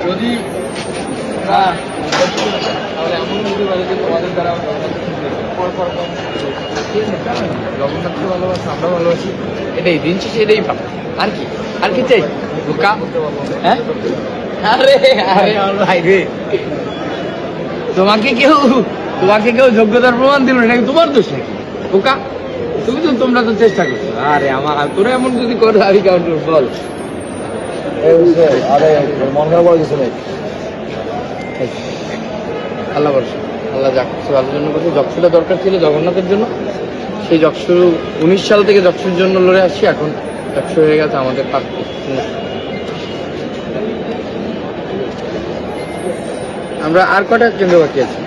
যদি না তাহলে এমন যদি বলে যে তোমাদের দ্বারা জগন্নাথকে ভালোবাসি আমরা ভালোবাসি এটাই দিন শেষে এটাই পাবো। আর কি? আর কি চাই? বোকা? হ্যাঁ? আরে আরে ভাই রে। তোমাকে কেউ তোমাকে কেউ যোগ্যতার প্রমাণ দিল নাকি তোমার দোষ নাকি? বোকা? তুমি তো তোমরা তো চেষ্টা করছ। আরে আমার তোরা এমন যদি করো আমি কেমন বল। আরে মন খারাপ করে কিছু নেই। আল্লাহ বর্ষ আল্লাহ যা কিছু ভালোর জন্য করছে। যক্ষুটা দরকার ছিল জগন্নাথের জন্য। সেই যক্ষু উনিশ সাল থেকে যক্ষুর জন্য লড়ে আসছি। এখন যক্ষু হয়ে গেছে আমাদের প্রাপ্য আমরা আর কটা কেন্দ্র বাকি আছে?